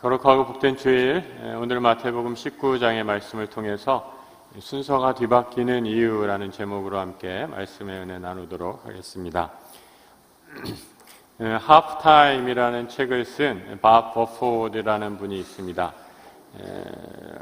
거룩하고 복된 주일, 오늘 마태복음 19장의 말씀을 통해서 순서가 뒤바뀌는 이유라는 제목으로 함께 말씀의 은혜 나누도록 하겠습니다. 하프타임이라는 책을 쓴 밥 버포드라는 분이 있습니다.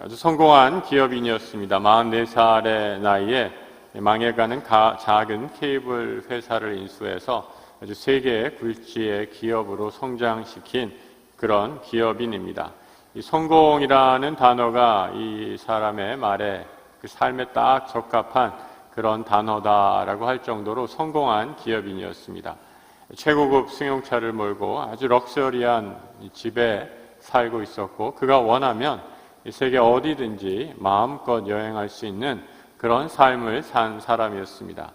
아주 성공한 기업인이었습니다. 44살의 나이에 망해가는 작은 케이블 회사를 인수해서 아주 세계 굴지의 기업으로 성장시킨 그런 기업인입니다. 이 성공이라는 단어가 이 사람의 말에 그 삶에 딱 적합한 그런 단어다라고 할 정도로 성공한 기업인이었습니다. 최고급 승용차를 몰고 아주 럭셔리한 집에 살고 있었고 그가 원하면 세계 어디든지 마음껏 여행할 수 있는 그런 삶을 산 사람이었습니다.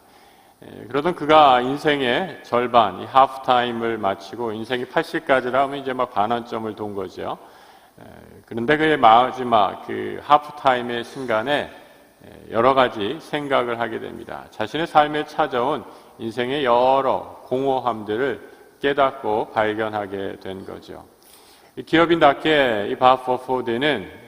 예, 그러던 그가 인생의 절반, 이 하프타임을 마치고 인생이 80까지라 하면 이제 막 반환점을 돈 거죠. 예, 그런데 그의 마지막 그 하프타임의 순간에 예, 여러 가지 생각을 하게 됩니다. 자신의 삶에 찾아온 인생의 여러 공허함들을 깨닫고 발견하게 된 거죠. 기업인답게 이 바퍼포드는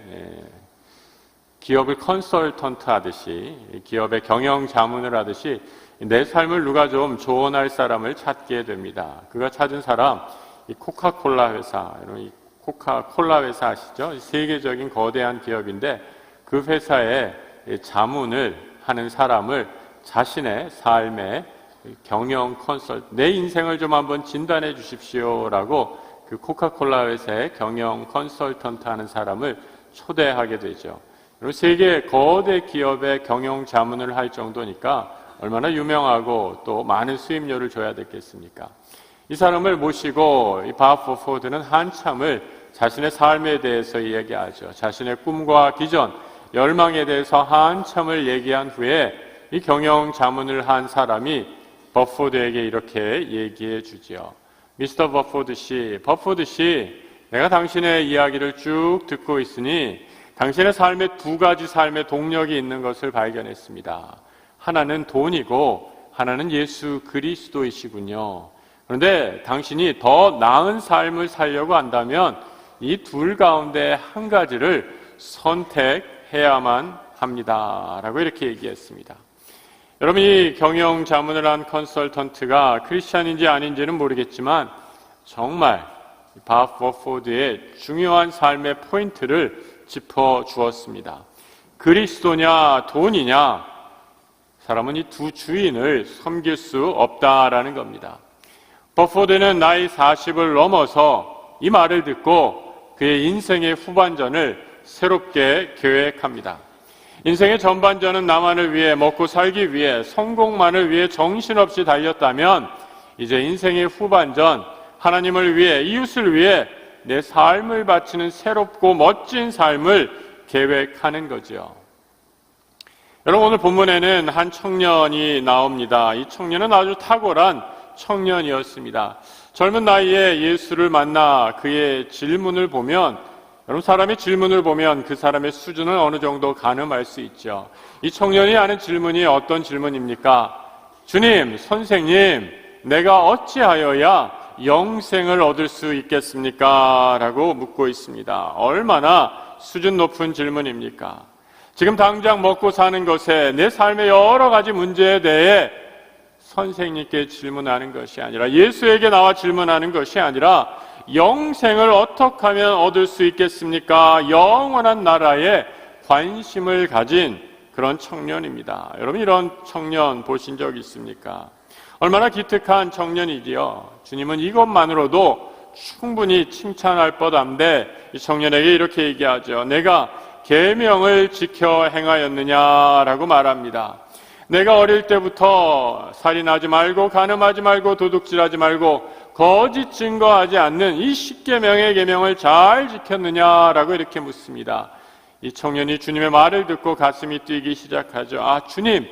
기업을 컨설턴트 하듯이 기업의 경영 자문을 하듯이 내 삶을 누가 좀 조언할 사람을 찾게 됩니다. 그가 찾은 사람, 이 코카콜라 회사, 이 코카콜라 회사 아시죠? 세계적인 거대한 기업인데 그 회사에 자문을 하는 사람을 자신의 삶의 경영 컨설, 내 인생을 좀 한번 진단해 주십시오라고 그 코카콜라 회사의 경영 컨설턴트 하는 사람을 초대하게 되죠. 그리고 세계 거대 기업의 경영 자문을 할 정도니까 얼마나 유명하고 또 많은 수입료를 줘야 됐겠습니까? 이 사람을 모시고 이 바프 포드는 한참을 자신의 삶에 대해서 이야기하죠. 자신의 꿈과 기전, 열망에 대해서 한참을 얘기한 후에 이 경영 자문을 한 사람이 버포드에게 이렇게 얘기해 주지요. 미스터 버포드 씨, 버포드 씨, 내가 당신의 이야기를 쭉 듣고 있으니 당신의 삶에 두 가지 삶의 동력이 있는 것을 발견했습니다. 하나는 돈이고 하나는 예수 그리스도이시군요. 그런데 당신이 더 나은 삶을 살려고 한다면 이 둘 가운데 한 가지를 선택해야만 합니다. 라고 이렇게 얘기했습니다. 여러분, 이 경영 자문을 한 컨설턴트가 크리스찬인지 아닌지는 모르겠지만 정말 밥 워포드의 중요한 삶의 포인트를 짚어 주었습니다. 그리스도냐, 돈이냐, 사람은 이 두 주인을 섬길 수 없다라는 겁니다. 버포드는 나이 40을 넘어서 이 말을 듣고 그의 인생의 후반전을 새롭게 계획합니다. 인생의 전반전은 나만을 위해 먹고 살기 위해 성공만을 위해 정신없이 달렸다면 이제 인생의 후반전 하나님을 위해 이웃을 위해 내 삶을 바치는 새롭고 멋진 삶을 계획하는 거죠. 여러분 오늘 본문에는 한 청년이 나옵니다. 이 청년은 아주 탁월한 청년이었습니다. 젊은 나이에 예수를 만나 그의 질문을 보면 여러분 사람의 질문을 보면 그 사람의 수준을 어느 정도 가늠할 수 있죠. 이 청년이 하는 질문이 어떤 질문입니까? 주님, 선생님, 내가 어찌하여야 영생을 얻을 수 있겠습니까? 라고 묻고 있습니다. 얼마나 수준 높은 질문입니까? 지금 당장 먹고 사는 것에 내 삶의 여러 가지 문제에 대해 선생님께 질문하는 것이 아니라 예수에게 나와 질문하는 것이 아니라 영생을 어떻게 하면 얻을 수 있겠습니까? 영원한 나라에 관심을 가진 그런 청년입니다. 여러분 이런 청년 보신 적 있습니까? 얼마나 기특한 청년이지요. 주님은 이것만으로도 충분히 칭찬할 뻔한데 이 청년에게 이렇게 얘기하죠. 내가 계명을 지켜 행하였느냐라고 말합니다. 내가 어릴 때부터 살인하지 말고 간음하지 말고 도둑질하지 말고 거짓 증거하지 않는 이 십계명의 계명을 잘 지켰느냐라고 이렇게 묻습니다. 이 청년이 주님의 말을 듣고 가슴이 뛰기 시작하죠. 아 주님,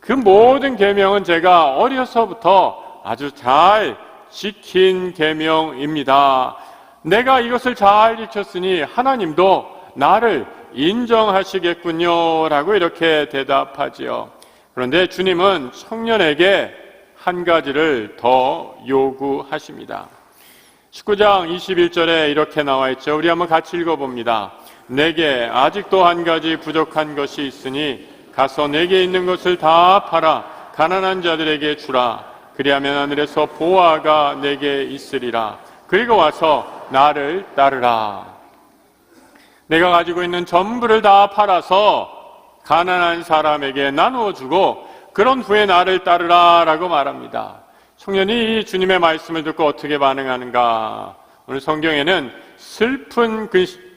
그 모든 계명은 제가 어려서부터 아주 잘 지킨 계명입니다. 내가 이것을 잘 지켰으니 하나님도 나를 인정하시겠군요. 라고 이렇게 대답하지요. 그런데 주님은 청년에게 한 가지를 더 요구하십니다. 19장 21절에 이렇게 나와 있죠. 우리 한번 같이 읽어봅니다. 내게 아직도 한 가지 부족한 것이 있으니 가서 내게 있는 것을 다 팔아 가난한 자들에게 주라. 그리하면 하늘에서 보아가 내게 있으리라. 그리고 와서 나를 따르라. 내가 가지고 있는 전부를 다 팔아서 가난한 사람에게 나누어 주고 그런 후에 나를 따르라 라고 말합니다. 청년이 주님의 말씀을 듣고 어떻게 반응하는가? 오늘 성경에는 슬픈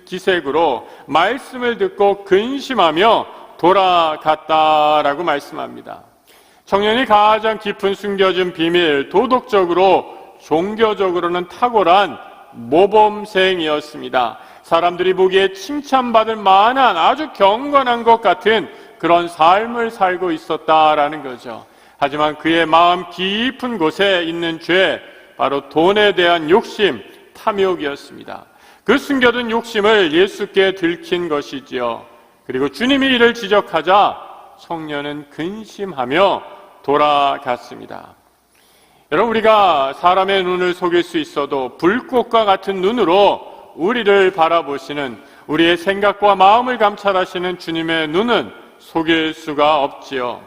기색으로 말씀을 듣고 근심하며 돌아갔다라고 말씀합니다. 청년이 가장 깊은 숨겨진 비밀, 도덕적으로, 종교적으로는 탁월한 모범생이었습니다. 사람들이 보기에 칭찬받을 만한 아주 경건한 것 같은 그런 삶을 살고 있었다라는 거죠. 하지만 그의 마음 깊은 곳에 있는 죄, 바로 돈에 대한 욕심, 탐욕이었습니다. 그 숨겨둔 욕심을 예수께 들킨 것이지요. 그리고 주님이 이를 지적하자 청년은 근심하며 돌아갔습니다. 여러분, 우리가 사람의 눈을 속일 수 있어도 불꽃과 같은 눈으로 우리를 바라보시는 우리의 생각과 마음을 감찰하시는 주님의 눈은 속일 수가 없지요.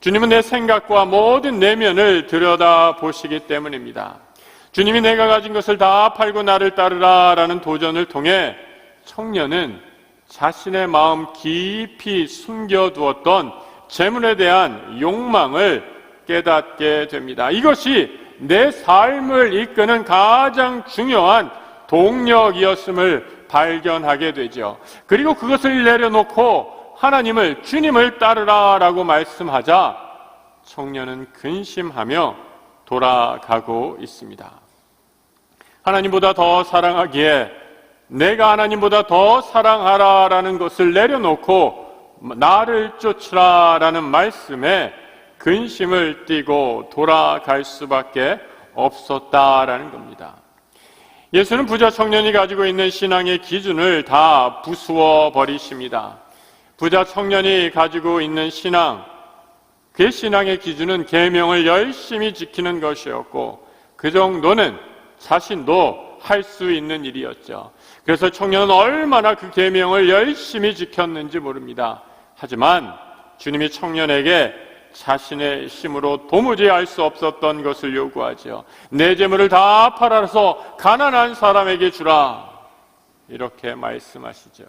주님은 내 생각과 모든 내면을 들여다 보시기 때문입니다. 주님이 내가 가진 것을 다 팔고 나를 따르라 라는 도전을 통해 청년은 자신의 마음 깊이 숨겨두었던 재물에 대한 욕망을 깨닫게 됩니다. 이것이 내 삶을 이끄는 가장 중요한 동력이었음을 발견하게 되죠. 그리고 그것을 내려놓고 하나님을 주님을 따르라 라고 말씀하자 청년은 근심하며 돌아가고 있습니다. 하나님보다 더 사랑하기에 내가 하나님보다 더 사랑하라라는 것을 내려놓고 나를 쫓으라라는 말씀에 근심을 띠고 돌아갈 수밖에 없었다라는 겁니다. 예수는 부자 청년이 가지고 있는 신앙의 기준을 다 부수어 버리십니다. 부자 청년이 가지고 있는 신앙, 그 신앙의 기준은 계명을 열심히 지키는 것이었고 그 정도는 자신도 할 수 있는 일이었죠. 그래서 청년은 얼마나 그 계명을 열심히 지켰는지 모릅니다. 하지만 주님이 청년에게 자신의 힘으로 도무지 알 수 없었던 것을 요구하죠. 내 재물을 다 팔아서 가난한 사람에게 주라. 이렇게 말씀하시죠.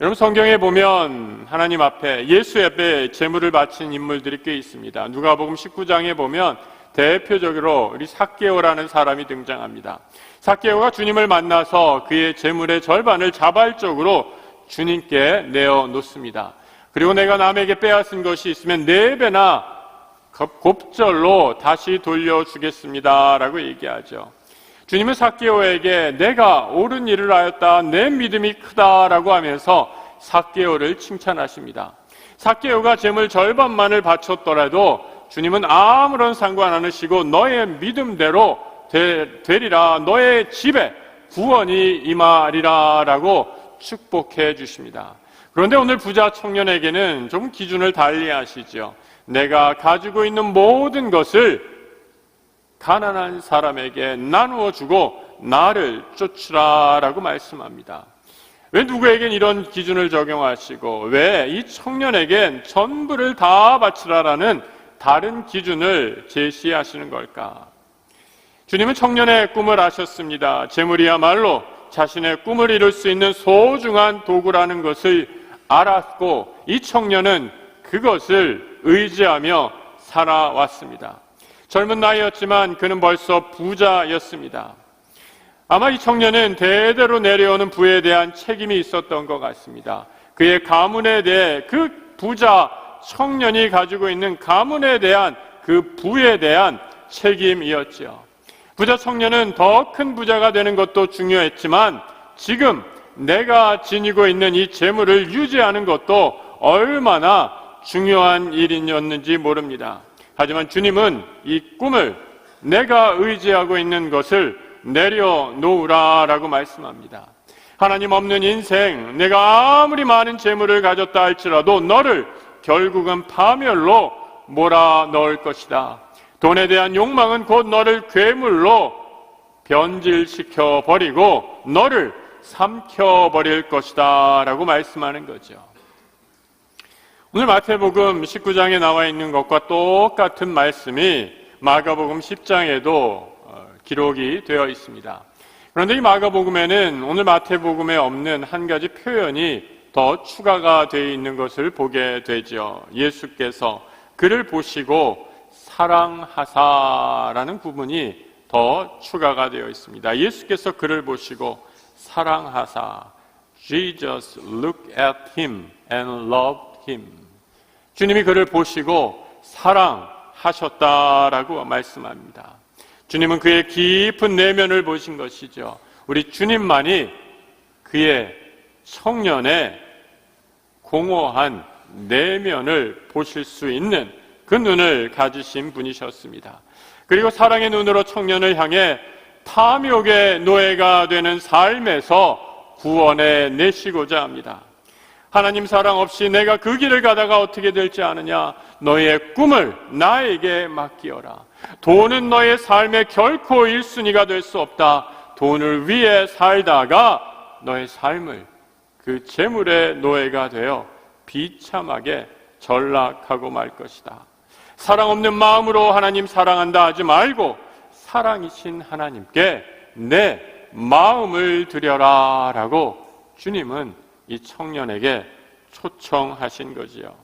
여러분 성경에 보면 하나님 앞에 예수 앞에 재물을 바친 인물들이 꽤 있습니다. 누가복음 19장에 보면 대표적으로 우리 사개오라는 사람이 등장합니다. 사개오가 주님을 만나서 그의 재물의 절반을 자발적으로 주님께 내어 놓습니다. 그리고 내가 남에게 빼앗은 것이 있으면 네 배나 곱절로 다시 돌려주겠습니다 라고 얘기하죠. 주님은 사개오에게 내가 옳은 일을 하였다. 내 믿음이 크다라고 하면서 사개오를 칭찬하십니다. 사개오가 재물 절반만을 바쳤더라도 주님은 아무런 상관 안 하시고 너의 믿음대로 되, 되리라 너의 집에 구원이 임하리라라고 축복해 주십니다. 그런데 오늘 부자 청년에게는 좀 기준을 달리 하시죠. 내가 가지고 있는 모든 것을 가난한 사람에게 나누어 주고 나를 쫓으라라고 말씀합니다. 왜 누구에겐 이런 기준을 적용하시고 왜 이 청년에겐 전부를 다 바치라라는 다른 기준을 제시하시는 걸까? 주님은 청년의 꿈을 아셨습니다. 재물이야말로 자신의 꿈을 이룰 수 있는 소중한 도구라는 것을 알았고 이 청년은 그것을 의지하며 살아왔습니다. 젊은 나이였지만 그는 벌써 부자였습니다. 아마 이 청년은 대대로 내려오는 부에 대한 책임이 있었던 것 같습니다. 그의 가문에 대해 그 부자 청년이 가지고 있는 가문에 대한 그 부에 대한 책임이었지요. 부자 청년은 더 큰 부자가 되는 것도 중요했지만 지금 내가 지니고 있는 이 재물을 유지하는 것도 얼마나 중요한 일이었는지 모릅니다. 하지만 주님은 이 꿈을 내가 의지하고 있는 것을 내려놓으라라고 말씀합니다. 하나님 없는 인생, 내가 아무리 많은 재물을 가졌다 할지라도 너를 결국은 파멸로 몰아 넣을 것이다. 돈에 대한 욕망은 곧 너를 괴물로 변질시켜 버리고 너를 삼켜 버릴 것이다 라고 말씀하는 거죠. 오늘 마태복음 19장에 나와 있는 것과 똑같은 말씀이 마가복음 10장에도 어, 기록이 되어 있습니다. 그런데 이 마가복음에는 오늘 마태복음에 없는 한 가지 표현이 더 추가가 되어 있는 것을 보게 되죠. 예수께서 그를 보시고 사랑하사라는 부분이 더 추가가 되어 있습니다. 예수께서 그를 보시고 사랑하사 Jesus looked at him and loved him. 주님이 그를 보시고 사랑하셨다라고 말씀합니다. 주님은 그의 깊은 내면을 보신 것이죠. 우리 주님만이 그의 청년의 공허한 내면을 보실 수 있는 그 눈을 가지신 분이셨습니다. 그리고 사랑의 눈으로 청년을 향해 탐욕의 노예가 되는 삶에서 구원해 내시고자 합니다. 하나님 사랑 없이 내가 그 길을 가다가 어떻게 될지 아느냐? 너의 꿈을 나에게 맡기어라. 돈은 너의 삶의 결코 1순위가 될 수 없다. 돈을 위해 살다가 너의 삶을 그 재물의 노예가 되어 비참하게 전락하고 말 것이다. 사랑 없는 마음으로 하나님 사랑한다 하지 말고 사랑이신 하나님께 내 마음을 드려라 라고 주님은 이 청년에게 초청하신 거지요.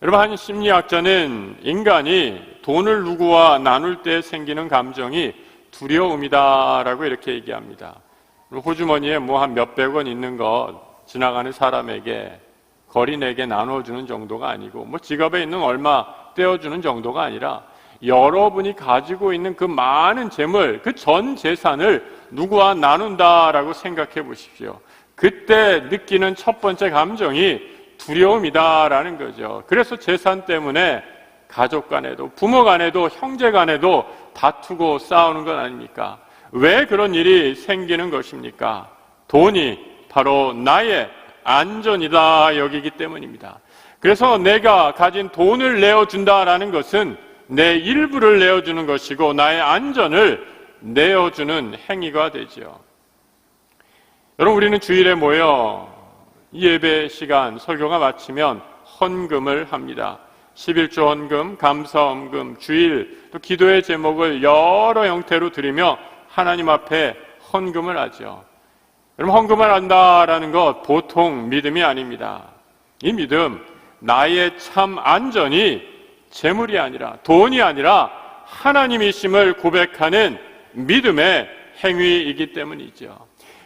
여러분, 한 심리학자는 인간이 돈을 누구와 나눌 때 생기는 감정이 두려움이다라고 이렇게 얘기합니다. 호주머니에 뭐 한 몇백 원 있는 것 지나가는 사람에게 거린에게 나눠주는 정도가 아니고 뭐 지갑에 있는 얼마 떼어주는 정도가 아니라 여러분이 가지고 있는 그 많은 재물, 그 전 재산을 누구와 나눈다라고 생각해 보십시오. 그때 느끼는 첫 번째 감정이 두려움이다라는 거죠. 그래서 재산 때문에 가족 간에도 부모 간에도 형제 간에도 다투고 싸우는 건 아닙니까? 왜 그런 일이 생기는 것입니까? 돈이 바로 나의 안전이다 여기기 때문입니다. 그래서 내가 가진 돈을 내어준다라는 것은 내 일부를 내어주는 것이고 나의 안전을 내어주는 행위가 되지요. 여러분 우리는 주일에 모여 예배 시간 설교가 마치면 헌금을 합니다. 11조 헌금, 감사 헌금, 주일, 또 기도의 제목을 여러 형태로 드리며 하나님 앞에 헌금을 하죠. 여러분 헌금을 한다라는 것 보통 믿음이 아닙니다. 이 믿음 나의 참 안전이 재물이 아니라 돈이 아니라 하나님이심을 고백하는 믿음의 행위이기 때문이죠.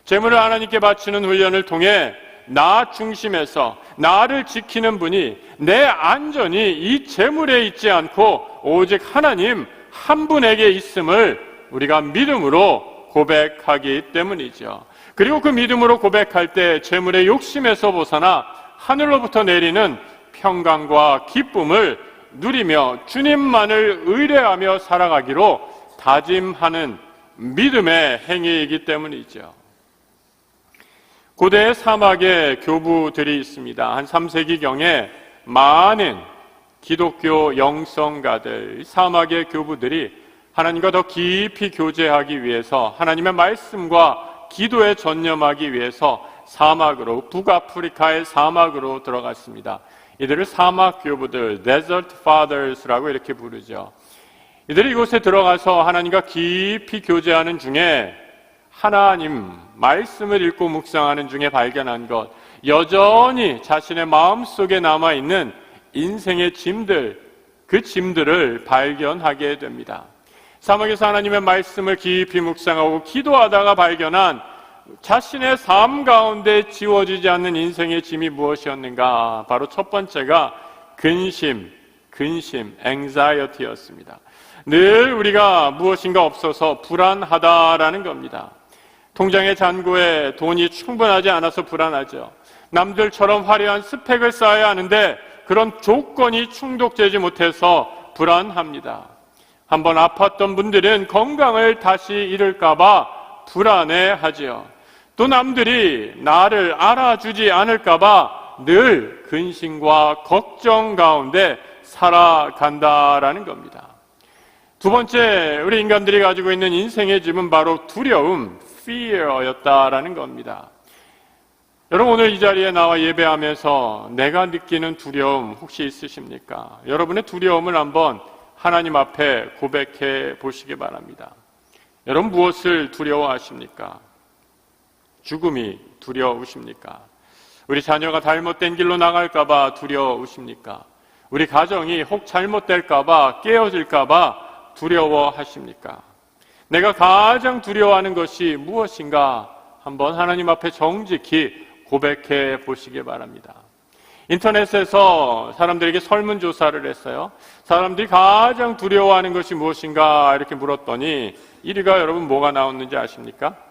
재물을 하나님께 바치는 훈련을 통해 나 중심에서 나를 지키는 분이 내 안전이 이 재물에 있지 않고 오직 하나님 한 분에게 있음을 우리가 믿음으로 고백하기 때문이죠. 그리고 그 믿음으로 고백할 때 재물의 욕심에서 벗어나 하늘로부터 내리는 평강과 기쁨을 누리며 주님만을 의뢰하며 살아가기로 다짐하는 믿음의 행위이기 때문이죠. 고대 사막에 교부들이 있습니다. 한 3세기경에 많은 기독교 영성가들, 사막의 교부들이 하나님과 더 깊이 교제하기 위해서 하나님의 말씀과 기도에 전념하기 위해서 사막으로 북아프리카의 사막으로 들어갔습니다. 이들을 사막 교부들, Desert Fathers라고 이렇게 부르죠. 이들이 이곳에 들어가서 하나님과 깊이 교제하는 중에 하나님 말씀을 읽고 묵상하는 중에 발견한 것, 여전히 자신의 마음 속에 남아 있는 인생의 짐들, 그 짐들을 발견하게 됩니다. 사막에서 하나님의 말씀을 깊이 묵상하고 기도하다가 발견한 자신의 삶 가운데 지워지지 않는 인생의 짐이 무엇이었는가? 바로 첫 번째가 근심, 근심, anxiety였습니다. 늘 우리가 무엇인가 없어서 불안하다라는 겁니다. 통장의 잔고에 돈이 충분하지 않아서 불안하죠. 남들처럼 화려한 스펙을 쌓아야 하는데 그런 조건이 충족되지 못해서 불안합니다. 한번 아팠던 분들은 건강을 다시 잃을까봐 불안해 하지요. 또 남들이 나를 알아주지 않을까봐 늘 근심과 걱정 가운데 살아간다라는 겁니다. 두 번째, 우리 인간들이 가지고 있는 인생의 짐은 바로 두려움, fear였다라는 겁니다. 여러분 오늘 이 자리에 나와 예배하면서 내가 느끼는 두려움 혹시 있으십니까? 여러분의 두려움을 한번 하나님 앞에 고백해 보시기 바랍니다. 여러분 무엇을 두려워하십니까? 죽음이 두려우십니까? 우리 자녀가 잘못된 길로 나갈까봐 두려우십니까? 우리 가정이 혹 잘못될까봐 깨어질까봐 두려워하십니까? 내가 가장 두려워하는 것이 무엇인가 한번 하나님 앞에 정직히 고백해 보시기 바랍니다. 인터넷에서 사람들에게 설문조사를 했어요. 사람들이 가장 두려워하는 것이 무엇인가 이렇게 물었더니 1위가 여러분 뭐가 나왔는지 아십니까?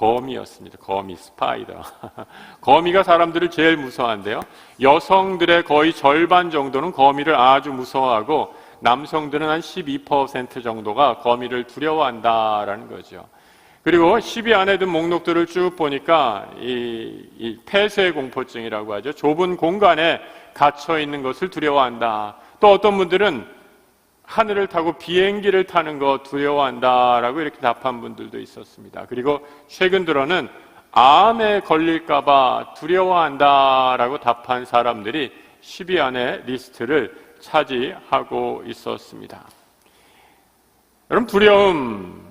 거미였습니다. 거미, 스파이더. 거미가 사람들을 제일 무서워한대요. 여성들의 거의 절반 정도는 거미를 아주 무서워하고 남성들은 한 12% 정도가 거미를 두려워한다라는 거죠. 그리고 10위 안에 든 목록들을 쭉 보니까 이, 이 폐쇄 공포증이라고 하죠. 좁은 공간에 갇혀 있는 것을 두려워한다. 또 어떤 분들은 하늘을 타고 비행기를 타는 거 두려워한다라고 이렇게 답한 분들도 있었습니다. 그리고 최근 들어는 암에 걸릴까봐 두려워한다라고 답한 사람들이 10위 안에 리스트를 차지하고 있었습니다. 여러분, 두려움,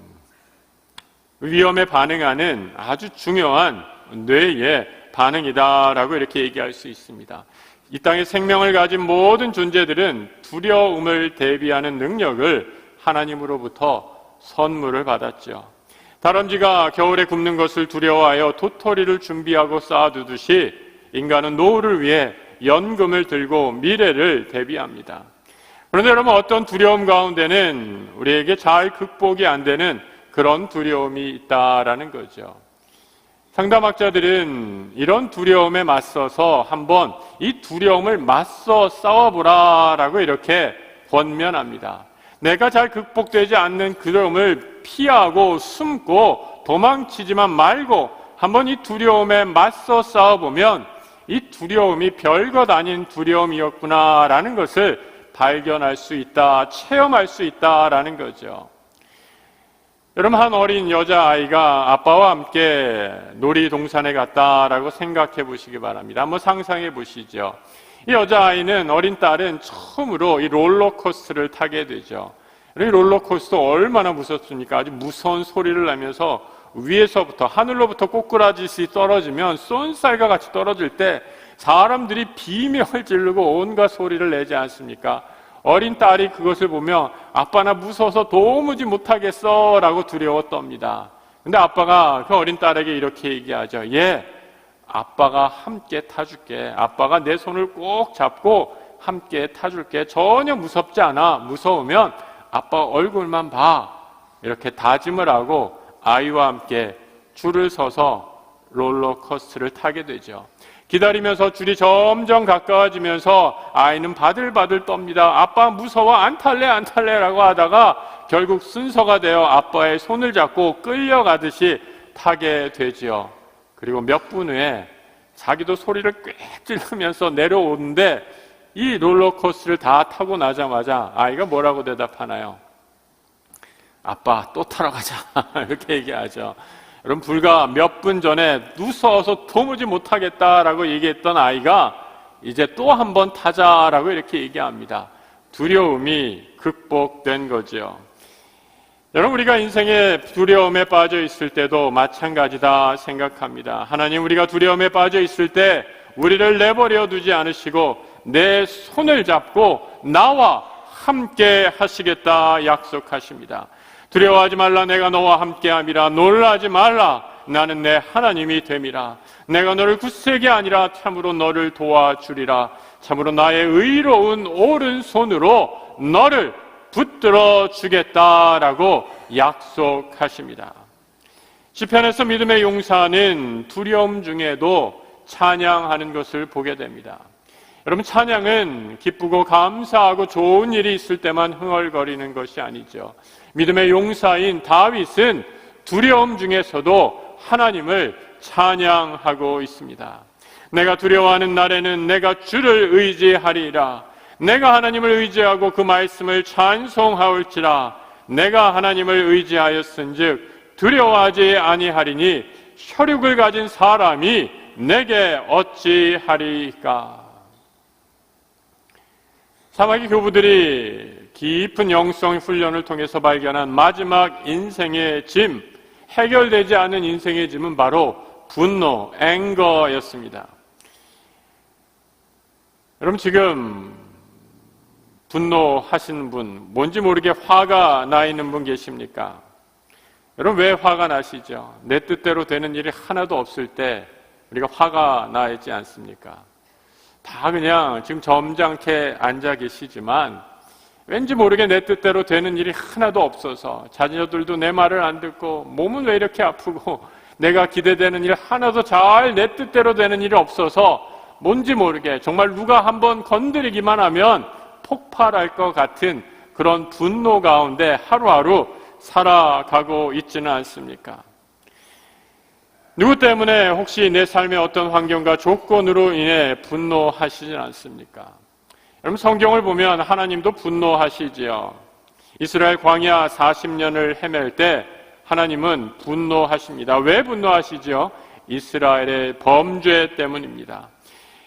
위험에 반응하는 아주 중요한 뇌의 반응이다라고 이렇게 얘기할 수 있습니다. 이 땅에 생명을 가진 모든 존재들은 두려움을 대비하는 능력을 하나님으로부터 선물을 받았죠. 다람쥐가 겨울에 굽는 것을 두려워하여 도토리를 준비하고 쌓아두듯이 인간은 노후를 위해 연금을 들고 미래를 대비합니다. 그런데 여러분 어떤 두려움 가운데는 우리에게 잘 극복이 안 되는 그런 두려움이 있다라는 거죠. 상담학자들은 이런 두려움에 맞서서 한번 이 두려움을 맞서 싸워보라라고 이렇게 권면합니다. 내가 잘 극복되지 않는 두려움을 피하고 숨고 도망치지만 말고 한번 이 두려움에 맞서 싸워보면 이 두려움이 별것 아닌 두려움이었구나라는 것을 발견할 수 있다, 체험할 수 있다라는 거죠. 여러분 한 어린 여자아이가 아빠와 함께 놀이동산에 갔다라고 생각해 보시기 바랍니다. 한번 상상해 보시죠. 이 여자아이는 어린 딸은 처음으로 이 롤러코스터를 타게 되죠. 이 롤러코스터 얼마나 무섭습니까? 아주 무서운 소리를 내면서 위에서부터 하늘로부터 꼬꾸라지시 떨어지면 쏜살과 같이 떨어질 때 사람들이 비명을 지르고 온갖 소리를 내지 않습니까? 어린 딸이 그것을 보며 아빠 나 무서워서 도무지 못하겠어 라고 두려워 떱니다. 근데 아빠가 그 어린 딸에게 이렇게 얘기하죠. 예, 아빠가 함께 타줄게. 아빠가 내 손을 꼭 잡고 함께 타줄게. 전혀 무섭지 않아. 무서우면 아빠 얼굴만 봐. 이렇게 다짐을 하고 아이와 함께 줄을 서서 롤러코스터를 타게 되죠. 기다리면서 줄이 점점 가까워지면서 아이는 바들바들 떱니다. 아빠 무서워 안 탈래 안 탈래라고 하다가 결국 순서가 되어 아빠의 손을 잡고 끌려가듯이 타게 되지요. 그리고 몇 분 후에 자기도 소리를 꽤 찌르면서 내려오는데 이 롤러코스를 다 타고 나자마자 아이가 뭐라고 대답하나요? 아빠 또 타러 가자 이렇게 얘기하죠. 여러분 불과 몇 분 전에 무서워서 도무지 못하겠다라고 얘기했던 아이가 이제 또 한 번 타자라고 이렇게 얘기합니다. 두려움이 극복된 거죠. 여러분 우리가 인생의 두려움에 빠져 있을 때도 마찬가지다 생각합니다. 하나님 우리가 두려움에 빠져 있을 때 우리를 내버려 두지 않으시고 내 손을 잡고 나와 함께 하시겠다 약속하십니다. 두려워하지 말라 내가 너와 함께함이라 놀라지 말라 나는 내 하나님이 됨이라 내가 너를 굳세게 아니라 참으로 너를 도와주리라 참으로 나의 의로운 오른손으로 너를 붙들어 주겠다라고 약속하십니다. 시편에서 믿음의 용사는 두려움 중에도 찬양하는 것을 보게 됩니다. 여러분 찬양은 기쁘고 감사하고 좋은 일이 있을 때만 흥얼거리는 것이 아니죠. 믿음의 용사인 다윗은 두려움 중에서도 하나님을 찬양하고 있습니다. 내가 두려워하는 날에는 내가 주를 의지하리라. 내가 하나님을 의지하고 그 말씀을 찬송하올지라 내가 하나님을 의지하였은즉 두려워하지 아니하리니 혈육을 가진 사람이 내게 어찌하리까 사마귀 교부들이 깊은 영성 훈련을 통해서 발견한 마지막 인생의 짐, 해결되지 않은 인생의 짐은 바로 분노, 앵거였습니다. 여러분 지금 분노하시는 분, 뭔지 모르게 화가 나 있는 분 계십니까? 여러분 왜 화가 나시죠? 내 뜻대로 되는 일이 하나도 없을 때 우리가 화가 나 있지 않습니까? 다 그냥 지금 점잖게 앉아 계시지만 왠지 모르게 내 뜻대로 되는 일이 하나도 없어서 자녀들도 내 말을 안 듣고 몸은 왜 이렇게 아프고 내가 기대되는 일 하나도 잘 내 뜻대로 되는 일이 없어서 뭔지 모르게 정말 누가 한번 건드리기만 하면 폭발할 것 같은 그런 분노 가운데 하루하루 살아가고 있지는 않습니까? 누구 때문에 혹시 내 삶의 어떤 환경과 조건으로 인해 분노하시진 않습니까? 여러분 성경을 보면 하나님도 분노하시지요. 이스라엘 광야 40년을 헤맬 때 하나님은 분노하십니다. 왜 분노하시지요? 이스라엘의 범죄 때문입니다.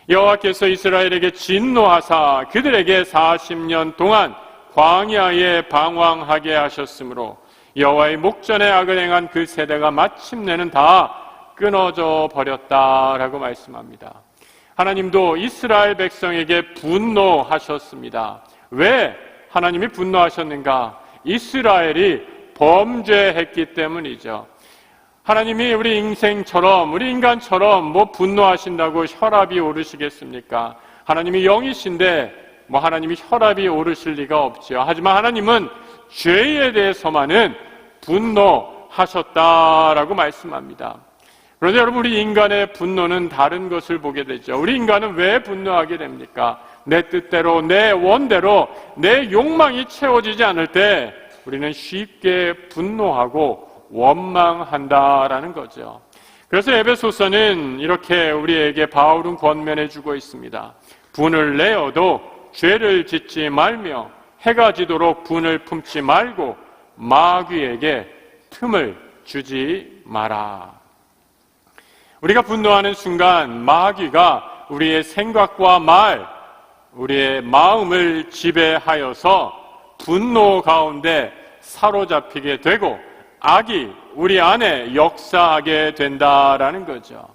여호와께서 이스라엘에게 진노하사 그들에게 40년 동안 광야에 방황하게 하셨으므로 여호와의 목전에 악을 행한 그 세대가 마침내는 다 끊어져 버렸다라고 말씀합니다. 하나님도 이스라엘 백성에게 분노하셨습니다. 왜 하나님이 분노하셨는가? 이스라엘이 범죄했기 때문이죠. 하나님이 우리 인생처럼, 우리 인간처럼 뭐 분노하신다고 혈압이 오르시겠습니까? 하나님이 영이신데 뭐 하나님이 혈압이 오르실 리가 없지요. 하지만 하나님은 죄에 대해서만은 분노하셨다라고 말씀합니다. 그런데 여러분 우리 인간의 분노는 다른 것을 보게 되죠. 우리 인간은 왜 분노하게 됩니까? 내 뜻대로 내 원대로 내 욕망이 채워지지 않을 때 우리는 쉽게 분노하고 원망한다라는 거죠. 그래서 에베소서는 이렇게 우리에게 바울은 권면해 주고 있습니다. 분을 내어도 죄를 짓지 말며 해가 지도록 분을 품지 말고 마귀에게 틈을 주지 마라. 우리가 분노하는 순간 마귀가 우리의 생각과 말, 우리의 마음을 지배하여서 분노 가운데 사로잡히게 되고 악이 우리 안에 역사하게 된다라는 거죠.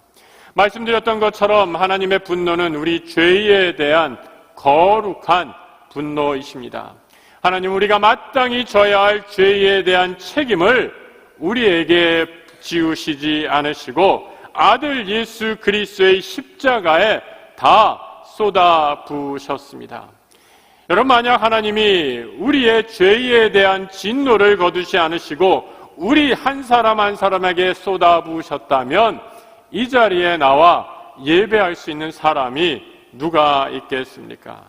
말씀드렸던 것처럼 하나님의 분노는 우리 죄에 대한 거룩한 분노이십니다. 하나님 우리가 마땅히 져야 할 죄에 대한 책임을 우리에게 지우시지 않으시고 아들 예수 그리스도의 십자가에 다 쏟아 부으셨습니다. 여러분 만약 하나님이 우리의 죄에 대한 진노를 거두지 않으시고 우리 한 사람 한 사람에게 쏟아 부으셨다면 이 자리에 나와 예배할 수 있는 사람이 누가 있겠습니까?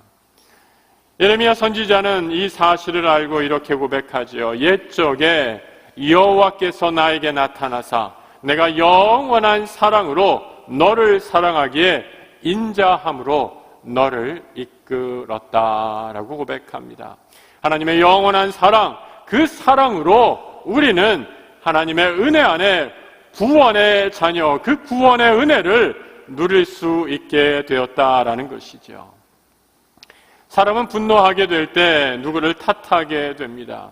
예레미야 선지자는 이 사실을 알고 이렇게 고백하지요. 옛적에 여호와께서 나에게 나타나사 내가 영원한 사랑으로 너를 사랑하기에 인자함으로 너를 이끌었다라고 고백합니다. 하나님의 영원한 사랑, 그 사랑으로 우리는 하나님의 은혜 안에 구원의 자녀, 그 구원의 은혜를 누릴 수 있게 되었다라는 것이죠. 사람은 분노하게 될 때 누구를 탓하게 됩니다.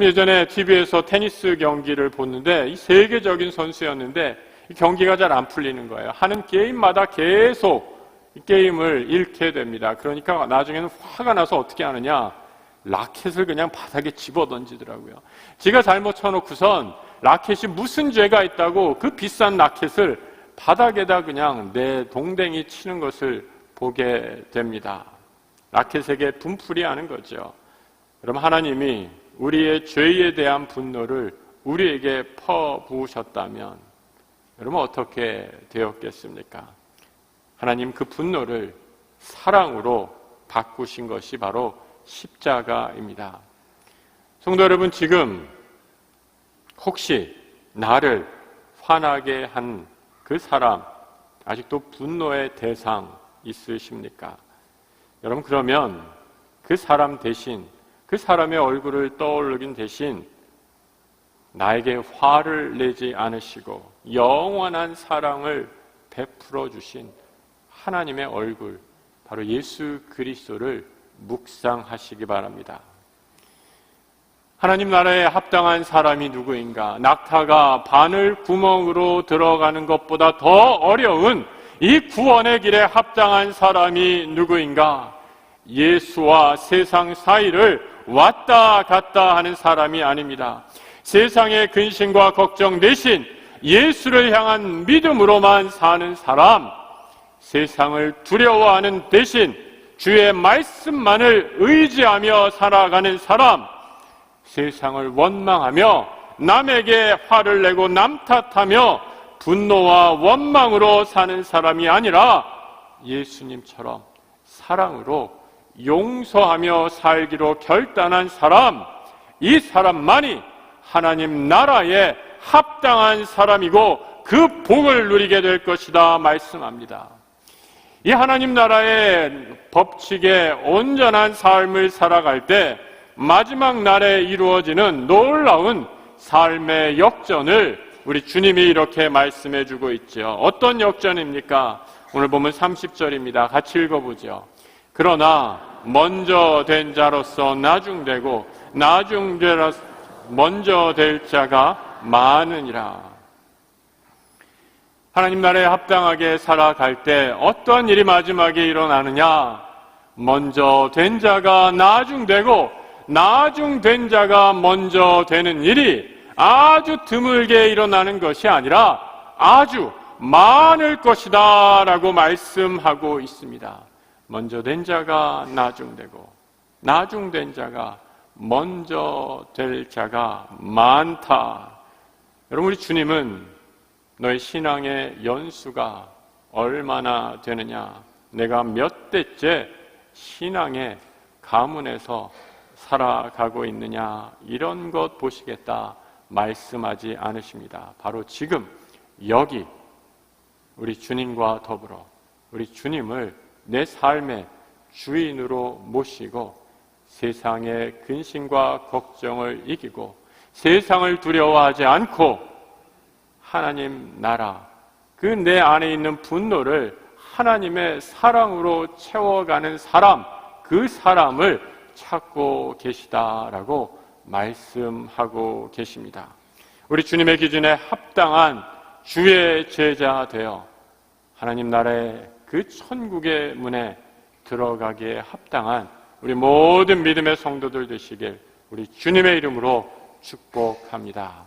예전에 TV에서 테니스 경기를 보는데 이 세계적인 선수였는데 경기가 잘 안 풀리는 거예요. 하는 게임마다 계속 게임을 잃게 됩니다. 그러니까 나중에는 화가 나서 어떻게 하느냐? 라켓을 그냥 바닥에 집어 던지더라고요. 지가 잘못 쳐놓고선 라켓이 무슨 죄가 있다고 그 비싼 라켓을 바닥에다 그냥 내 동댕이 치는 것을 보게 됩니다. 라켓에게 분풀이 하는 거죠. 그럼 하나님이 우리의 죄에 대한 분노를 우리에게 퍼부으셨다면 여러분 어떻게 되었겠습니까? 하나님 그 분노를 사랑으로 바꾸신 것이 바로 십자가입니다. 성도 여러분, 지금 혹시 나를 화나게 한 그 사람, 아직도 분노의 대상 있으십니까? 여러분 그러면 그 사람 대신 그 사람의 얼굴을 떠올리긴 대신 나에게 화를 내지 않으시고 영원한 사랑을 베풀어 주신 하나님의 얼굴 바로 예수 그리스도를 묵상하시기 바랍니다. 하나님 나라에 합당한 사람이 누구인가? 낙타가 바늘 구멍으로 들어가는 것보다 더 어려운 이 구원의 길에 합당한 사람이 누구인가? 예수와 세상 사이를 왔다 갔다 하는 사람이 아닙니다. 세상의 근심과 걱정 대신 예수를 향한 믿음으로만 사는 사람, 세상을 두려워하는 대신 주의 말씀만을 의지하며 살아가는 사람, 세상을 원망하며 남에게 화를 내고 남 탓하며 분노와 원망으로 사는 사람이 아니라 예수님처럼 사랑으로 용서하며 살기로 결단한 사람, 이 사람만이 하나님 나라에 합당한 사람이고 그 복을 누리게 될 것이다 말씀합니다. 이 하나님 나라의 법칙에 온전한 삶을 살아갈 때 마지막 날에 이루어지는 놀라운 삶의 역전을 우리 주님이 이렇게 말씀해 주고 있죠. 어떤 역전입니까? 오늘 보면 30절입니다. 같이 읽어보죠. 그러나 먼저 된 자로서 나중되고 나중되라 먼저 될 자가 많으니라. 하나님 나라에 합당하게 살아갈 때 어떤 일이 마지막에 일어나느냐? 먼저 된 자가 나중되고 나중된 자가 먼저 되는 일이 아주 드물게 일어나는 것이 아니라 아주 많을 것이다 라고 말씀하고 있습니다. 먼저 된 자가 나중되고 나중된 자가 먼저 될 자가 많다. 여러분 우리 주님은 너의 신앙의 연수가 얼마나 되느냐? 내가 몇 대째 신앙의 가문에서 살아가고 있느냐? 이런 것 보시겠다 말씀하지 않으십니다. 바로 지금 여기 우리 주님과 더불어 우리 주님을 내 삶의 주인으로 모시고 세상의 근심과 걱정을 이기고 세상을 두려워하지 않고 하나님 나라 그 내 안에 있는 분노를 하나님의 사랑으로 채워가는 사람 그 사람을 찾고 계시다라고 말씀하고 계십니다. 우리 주님의 기준에 합당한 주의 제자 되어 하나님 나라의 그 천국의 문에 들어가기에 합당한 우리 모든 믿음의 성도들 되시길 우리 주님의 이름으로 축복합니다.